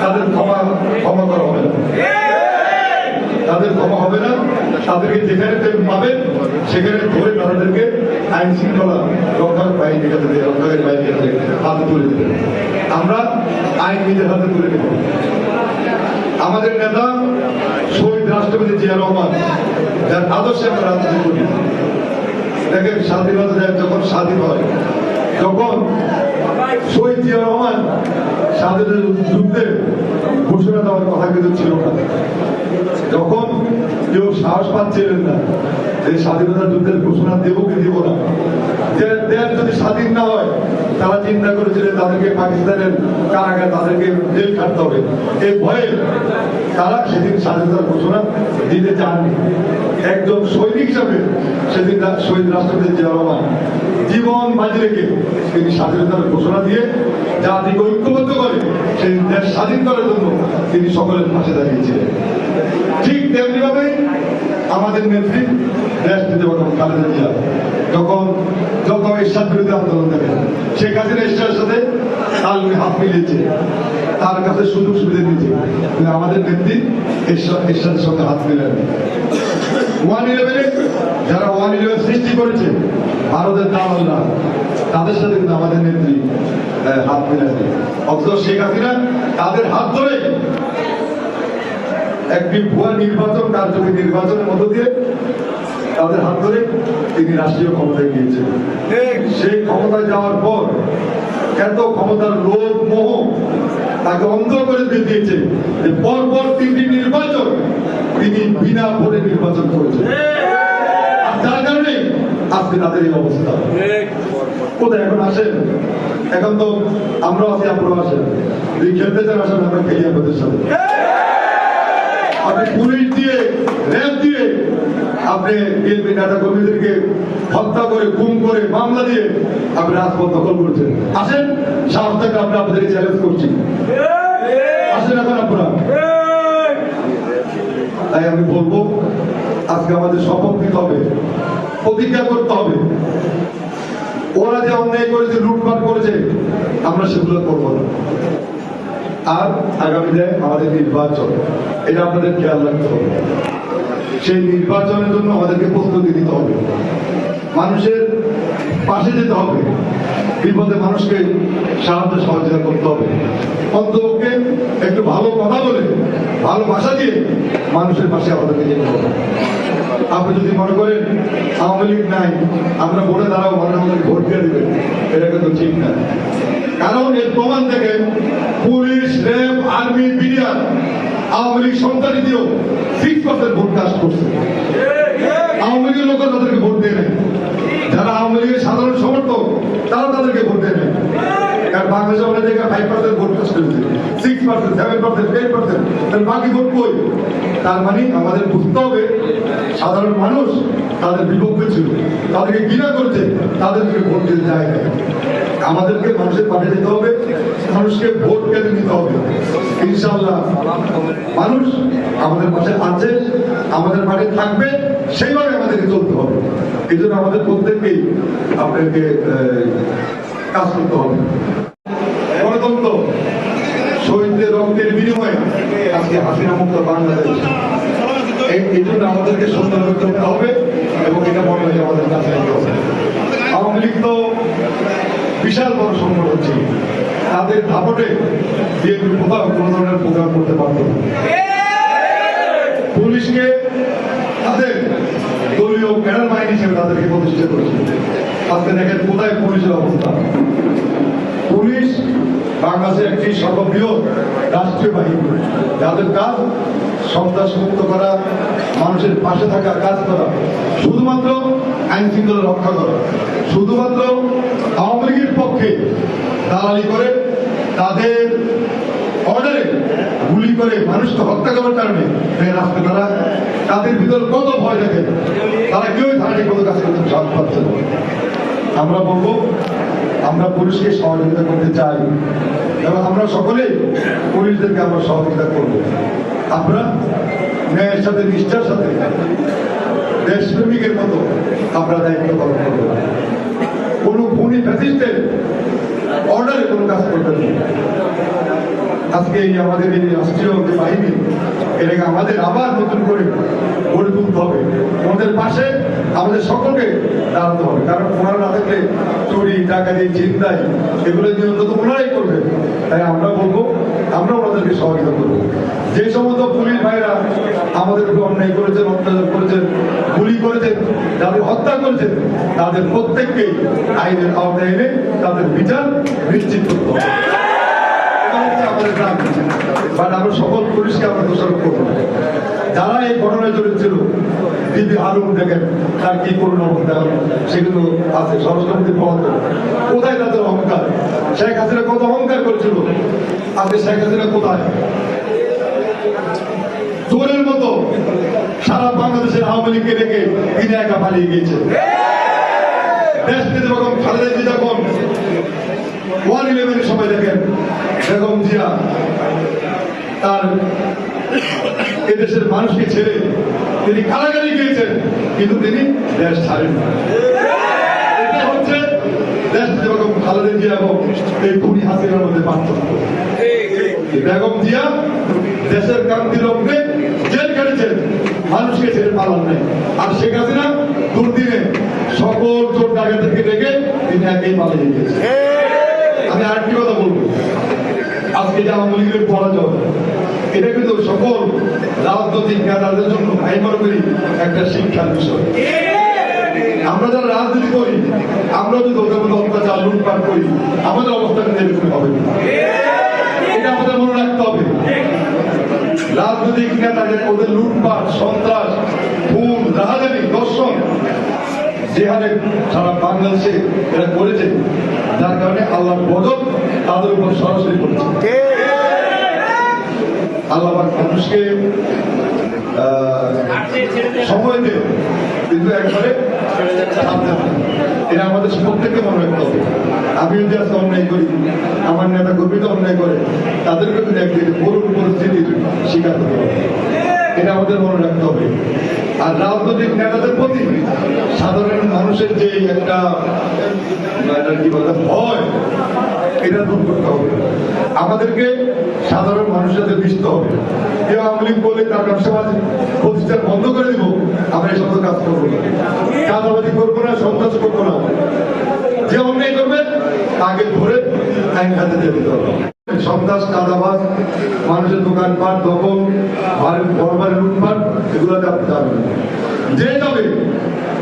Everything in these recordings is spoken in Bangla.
তাদের ক্ষমা ক্ষমা করা হবে। না তাদের ক্ষমা হবে না। তাদেরকে যেখানে পাবেন সেখানে ধরে তাদেরকে আইন শৃঙ্খলা রক্ষার বাহিনীর কাছে রক্ষাকারী বাহিনীর কাছে হাতে তুলে দেবেন আমরা আইন নিজের হাতে তুলে দেব আমাদের নেতা শহীদ রাষ্ট্রপতি জিয়া রহমান, যার আদর্শে আমরা রাজনীতি করি। দেখেন, স্বাধীনতা যখন স্বাধীন হয়, যখন শহীদ জিয়া রহমান স্বাধীনতা যুদ্ধে ঘোষণা দেওয়ার কথা কিন্তু ছিল না। যখন কেউ সাহস পাচ্ছিলেন না যে স্বাধীনতা যুদ্ধের ঘোষণা দেবো কি দেবো না দেশ যদি স্বাধীন না হয়, তারা চিন্তা করেছিলেন তাদেরকে পাকিস্তানের কারাগারে, তাদেরকে জেল খাটতে হবে। এই ভয়ে তারা সেদিন স্বাধীনতার ঘোষণা দিতে চাননি। একজন সৈনিক হিসাবে সেদিন শহীদ রাষ্ট্রপতি জিয়া রহমান জীবন বাজি রেখে তিনি স্বাধীনতার ঘোষণা দিয়ে জাতিকে ঐক্যবদ্ধ করে সেই দেশ স্বাধীন করার জন্য তিনি সকলের পাশে দাঁড়িয়েছিলেন। ঠিক তেমনি ভাবে আমাদের নেত্রী দেশ দিতে পারবেন খালেদা জিয়া, যখন যখন এরশাদ বিরোধী আন্দোলন দেখে শেখ হাসিনা ঈশ্বরের সাথে তাল হাত মিলিয়েছে। তার কাছে সুযোগ সুবিধা দিয়েছে আমাদের নেত্রী এরশাদের সঙ্গে হাত মিলেন ওয়ান ইলেভেনে যারা ওয়ান ইলেভেন সৃষ্টি করেছে, ভারতের দামাল্লা তাদের সাথে কিন্তু আমাদের নেত্রী হাত মিলেন অথচ শেখ হাসিনা তাদের হাত ধরে একটি ভুয়া নির্বাচন কার্যকরী নির্বাচনের মধ্য দিয়ে তাদের হাত ধরে তিনি রাষ্ট্রীয় ক্ষমতায় গিয়েছেন। সেই ক্ষমতায় যাওয়ার পর এত ক্ষমতার লোভ, মোহ তাকে অন্ধ করে দিয়ে দিয়েছে যে পর পর তিনটি নির্বাচন তিনি বিনা ভোটে নির্বাচন করেছেন। যার কারণে আজকে তাদের এই অবস্থা। কোথায় এখন আসেন? এখন তো আমরাও আছি আপনারাও আসেন। যদি খেলতে চান আসেন আমরা খেলি আপনাদের সাথে। আপনি পুলিশ দিয়ে র্যাব দিয়ে আপনি বিএনপি নেতা কর্মীদেরকে হত্যা করে গুম করে মামলা দিয়ে আপনি রাজপথ দখল করছেন। আসেন সাহস থেকে আমরা আপনাদেরকে চ্যালেঞ্জ করছি আসেন এখন আপনারা তাই আমি বলব, আজকে আমাদের শপথ নিতে হবে, প্রতিজ্ঞা করতে হবে। ওরা যে অন্যায় করেছে, লুটপাট করেছে, আমরা সেগুলো করব না। আর আগামীতে আমাদের নির্বাচন, এটা আপনাদের খেয়াল রাখতে হবে। সেই নির্বাচনের জন্য আমাদেরকে প্রস্তুতি নিতে হবে। মানুষের পাশে যেতে হবে। বিপদে মানুষকে সাহায্য সহযোগিতা করতে হবে। অন্তপক্ষে একটু ভালো কথা বলে, ভালো ভাষা দিয়ে মানুষের পাশে আমাদেরকে যেতে হবে। আপনি যদি মনে করেন আওয়ামী লীগ নাই, আমরা ভোটে দাঁড়াবো মানুষ আমাদের ভোট দিয়ে দেবে, এটা কিন্তু ঠিক না। কারণ এর প্রমাণ থেকে police, RAB, army, BDR, Awami League সন্তানি দিয়েও সিক্স পার্সেন্ট ভোট কাজ করছে। আওয়ামী লীগের লোক তাদেরকে ভোট দিয়ে নাই। যারা আওয়ামী লীগের সাধারণ সমর্থক, তারা তাদেরকে ভোট দেয় কারণ বাংলাদেশে অনেক জায়গায় ফাইভ পার্সেন্ট ভোট কাজ করেছে six percent seven percent ten percent তাহলে বাকি ভোট কই? তার মানে আমাদের বুঝতে হবে সাধারণ মানুষ তাদের বিপক্ষে ছিল, তাদেরকে ঘৃণা করছে, তাদেরকে ভোট দিতে যায় আমাদেরকে মানুষের পাশে যেতে হবে, মানুষকে ভোট কেটে নিতে হবে। ইনশাল্লাহ মানুষ আমাদের পাশে আছে, আমাদের পাশে থাকবে, সেইভাবে আমাদেরকে চলতে হবে। এই জন্য আমাদের প্রত্যেককেই আপনাকে কাজ করতে হবে। গণতন্ত্র, শহীদদের রক্তের বিনিময়ে আজকে হাসিনা মুক্ত বাংলাদেশ। এই- আমাদেরকে সুন্দর করতে হবে এবং এটা মনে হয় আমাদের কাছে আওয়ামী লীগ তো বিশাল বড় সংগঠন ছিল। তাদের দাপটে বিএনপি কোথাও কোনো ধরনের প্রোগ্রাম করতে পারত পুলিশকে তাদের দলীয় ক্যাডার বাহিনী হিসেবে তাদেরকে প্রতিষ্ঠা করেছিল। আজকে দেখেন কোথায় পুলিশের অবস্থা। পুলিশ বাংলাদেশের একটি সর্ববৃহৎ রাষ্ট্রীয় বাহিনী। যাদের কাজ সন্ত্রাস মুক্ত করা, মানুষের পাশে থাকা কাজ করা, শুধুমাত্র আইন শৃঙ্খলা রক্ষা করা। শুধুমাত্র আওয়ামী লীগের পক্ষে দালালি করে, তাদের অর্ডারে গুলি করে মানুষকে হত্যা করার কারণে রাস্তা তারা তাদের ভিতর কত ভয় থাকে, তারা কেউই থানাটি কোনো কাজ করতে সাহস পাচ্ছে আমরা বলব আমরা পুলিশকে সহযোগিতা করতে চাই এবং আমরা সকলেই পুলিশদেরকে আমরা সহযোগিতা করব। আমরা ন্যায়ের সাথে, নিষ্ঠার সাথে, দেশপ্রেমিকের মতো আমরা দায়িত্ব পালন করব। কোনো খুনি ফ্যাসিস্টের অর্ডারে কোনো কাজ করবেন আজকে এই আমাদের এই রাষ্ট্রীয় যে বাহিনী, এটাকে আমাদের আবার নতুন করে গড়ে তুলতে হবে। ওদের পাশে আমাদের সকলকে দাঁড়াতে হবে। কারণ ওনারা না থাকলে চুরি, ডাকাতি চিন্তাই এগুলো নিয়ন্ত্রণ তো ওনারাই করবে তাই আমরা বলব, আমরা ওনাদেরকে সহযোগিতা করব। যে সমস্ত পুলিশ ভাইরা আমাদের উপর অন্যায় করেছেন, অত্যাচার করেছেন, গুলি করেছেন, যাদের হত্যা করেছেন, তাদের প্রত্যেককে আইনের আওতায় এনে তাদের বিচার নিশ্চিত করতে হবে সকল পুলিশকে আমরা দোষারোপ করব। যারা এই ঘটনায় জড়িত ছিল, দিদি হারুন দেখেন, তার কি করুন অবস্থা সেগুলো আছে স্বরাষ্ট্রমন্ত্রী পদ কোথায় তাদের অহংকার? শেখ হাসিনা কত অহংকার করেছিল? আজকে শেখ হাসিনা কোথায়? চোরের মতো সারা বাংলাদেশের আওয়ামী লীগকে রেখে তিনি একা পালিয়ে গিয়েছে। দেশ যখন খালেদা যখন ওয়ান ইলেভেনের সময় দেখেন বেগম জিয়া তার এদেশের মানুষকে ছেড়ে তিনি কারাগারে গিয়েছেন, কিন্তু তিনি দেশ ছাড়েন। এটা হচ্ছে দেশ যেরকম খালেদা জিয়া এবং এই হাসিনার মধ্যে পার্থক্য। বেগম জিয়া দেশের জেল কেটেছেন মানুষকে ছেড়ে পালান নাই। আর শেখ হাসিনা দুর্দিনে সকল চোর ডাকাতদেরকে ডেকে তিনি একেই পালিয়ে গিয়েছেন। আমি আরেকটি কথা বলব। আজকে যে আওয়ামী লীগের পরাজয়, এটা কিন্তু সকল রাজনৈতিক নেতাদের জন্য মনে করি একটা শিক্ষার বিষয়। আমরা যারা রাজনীতি করি, আমরা যদি ওদের মধ্যে অত্যাচার, লুটপাট করি, আমাদের অবস্থা কিন্তু এরকম হবে। এটা আমাদের মনে রাখতে হবে। রাজনৈতিক নেতাদের ওদের লুটপাট, সন্ত্রাস, খুন, রাহাজানি দর্শন যে হারে সারা বাংলাদেশে এরা করেছে যার কারণে আল্লাহর বদল তাদের উপর সরাসরি পড়েছে। আল্লাহ মানুষকে সময় দেয় কিন্তু একবারে। এটা আমাদের প্রত্যেককে মনে রাখতে হবে। আমি যদি আজকে অন্যায় করি আমার নেতা কর্মী তো অন্যায় করে তাদেরকে কিন্তু একদিন করুণ পরিস্থিতির শিকার হতে হবে। এটা আমাদের মনে রাখতে হবে। আর রাজনৈতিক নেতাদের প্রতি মানুষের যে একটা ভয়, এটা দূর করতে হবে। আমাদেরকে সাধারণ মানুষের সাথে মিশতে হবে। কেউ আওয়ামী লীগ বলে তার ব্যবসা প্রতিষ্ঠান বন্ধ করে দিব, আমরা এই সমস্ত কাজ করব না। চাঁদাবাজি করব না, সন্ত্রাস করব না। যে অন্যায় করবে, তাকে ধরে আইন হাতে দিয়ে দিতে হবে। সন্ত্রাস, চাঁদাবাজ, মানুষের দোকানপাট, দখল, বাড়ির ঘরবাড়ি লুটপাট, এগুলোতে আপনি যে যাবে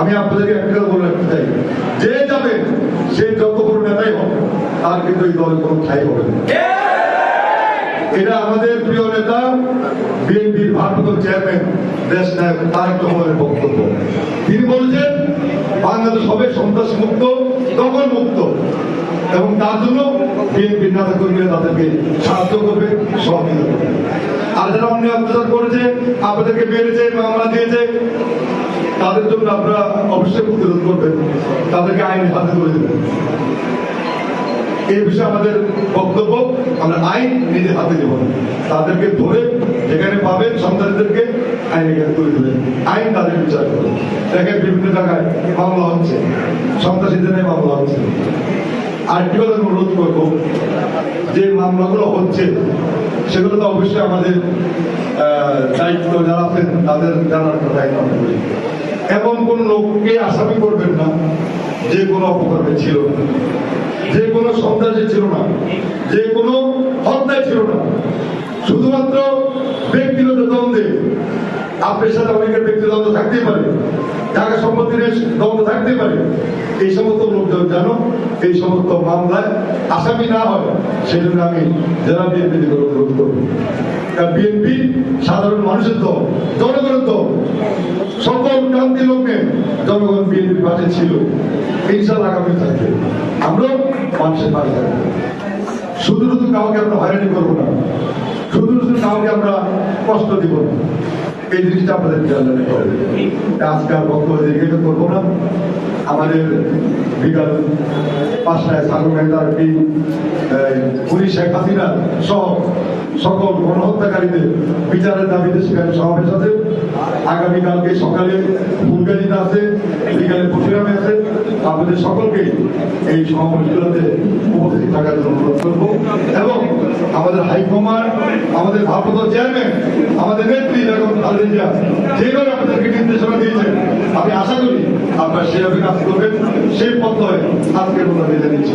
আমি আপনাদেরকে একটা কথা বলে রাখতে চাই। যে যাবে সে যত বড় নেতাই হোক তার কিন্তু এই দলে কোনো ঠাই হবে না। এটা আমাদের প্রিয় নেতা বিএনপির ভারপ্রাপ্ত চেয়ারম্যান দেশ নায়ক তারেক রহমানের বক্তব্য। তিনি বলছেন বাংলাদেশ হবে সন্ত্রাস মুক্ত দখল মুক্ত এবং তার জন্য বিএনপির নেতা কর্মীরা তাদেরকে সাহায্য করবে সহযোগিতা করবে। আর যারা অন্য অত্যাচার করেছে আপনাদেরকে মেরেছে মামলা দিয়েছে তাদের জন্য আপনারা অবশ্যই প্রতিরোধ করবেন, তাদেরকে আইনের হাতে তুলে দেবেন। এই বিষয়ে আমাদের বক্তব্য, আমরা আইন নিজের হাতে দেব তাদেরকে ধরে যেখানে পাবেন সন্তানদেরকে আইনে কাছে তুলে দেবেন। আইন তাদের বিচার করবে। দেখেন বিভিন্ন জায়গায় মামলা হচ্ছে, সন্ত্রাসীদের মামলা হচ্ছে। আর কি কথা অনুরোধ করব, যে মামলাগুলো হচ্ছে, সেগুলো তো অবশ্যই আমাদের দায়িত্ব যারা আছেন, তাদের জানার কথা করি এমন কোন লোককে আসামি করবেন না। যে কোনো অপকর্মে ছিল না। যে কোনো সন্ত্রাসে ছিল না। যে কোনো হত্যায় ছিল না। শুধুমাত্র আপনার সাথে অনেকের ব্যক্তিগত থাকতেই পারে, টাকা সম্পত্তি নিয়ে থাকতে পারে। এই সমস্ত লোকজন যেন এই সমস্ত মামলায় আসামি না হয়, সেজন্য আমি জেলা বিএনপি থেকে অনুরোধ করব। বিএনপি সাধারণ মানুষের দল, জনগণের দল, সকল ক্রান্তি লোকে জনগণ বিএনপির পাশে ছিল। ইনশাল্লাহ আগামী থাকবে আমরাও মানুষের পাশে থাকব। শুধু শুধু কাউকে আমরা হয়রানি করব না। শুধু শুধু কাউকে আমরা কষ্ট দিব না। এই জিনিসটা আপনাদের করব না। আমাদের পাঁচটায় পুলিশ সকল গণহত্যাকারীদের বিচারের দাবিতে সেখানে সমাবেশ আছে। আগামীকালকে সকালে ফুলগাজিতে আছে, বিকালে পশুরামে আছে। আপনাদের সকলকে এই সমাবেশগুলোতে উপস্থিত থাকার জন্য অনুরোধ করব। এবং আমাদের হাইকমান্ড আমাদের ভারপ্রাপ্ত চেয়ারম্যান আমাদের নেত্রী বেগম খালেদা যেভাবে আপনাদেরকে নির্দেশনা দিয়েছেন আমি আশা করি আপনারা সেভাবে কাজ করবেন। সেই পথে আজকের মতো বেঁধে নিচ্ছি।